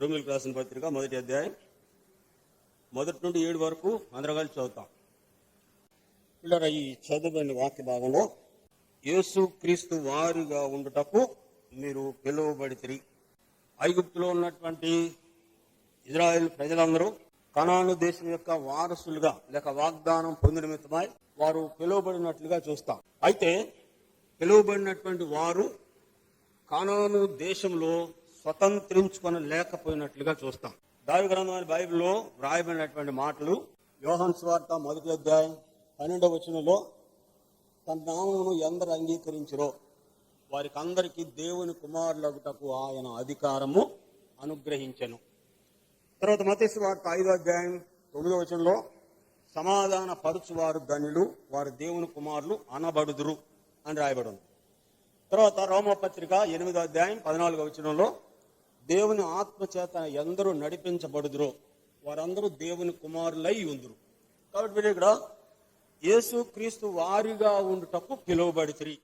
రోమిలకు రాసిన పత్రిక మొదటి అధ్యాయం. మొదటి నుండి ఏడు వరకు అందరం కలిసి చదువుతాం. పిల్లల ఈ చదువుని వాక్య భాగంలో యేసు క్రీస్తు వారిగా ఉండుటకు మీరు పిలువబడితిరి. ఐగుప్తులో ఉన్నటువంటి ఇజ్రాయెల్ ప్రజలందరూ కనాను దేశం యొక్క వారసులుగా లేక వాగ్దానం పొందిన మితమై వారు పిలువబడినట్లుగా చూస్తాం. అయితే పిలువబడినటువంటి వారు కానాను దేశంలో స్వతంత్రించుకొని లేకపోయినట్లుగా చూస్తాం. దావి గ్రంథమైన బైబిల్లో వ్రాయబడినటువంటి మాటలు యోహన్ స్వార్థ మొదటి అధ్యాయం పన్నెండవ వచనంలో తన నామమును ఎందరు అంగీకరించరో వారికి అందరికీ దేవుని కుమారులగుటకు ఆయన అధికారము అనుగ్రహించను. తర్వాత మతేసు వార్త ఐదో అధ్యాయం తొమ్మిదో వచనంలో సమాధాన పరుచువారు ధనులు వారు దేవుని కుమారులు అనబడుదురు అని రాయబడి ఉంది తర్వాత రోమపత్రిక ఎనిమిదో అధ్యాయం పద్నాలుగో వచనంలో దేవుని ఆత్మ చేత ఎందరూ నడిపించబడుదురో వారందరూ దేవుని కుమారులై ఉందరు. కాబట్టి ఇక్కడ యేసు క్రీస్తు వారిగా ఉండుటకు పిలువబడితిరి.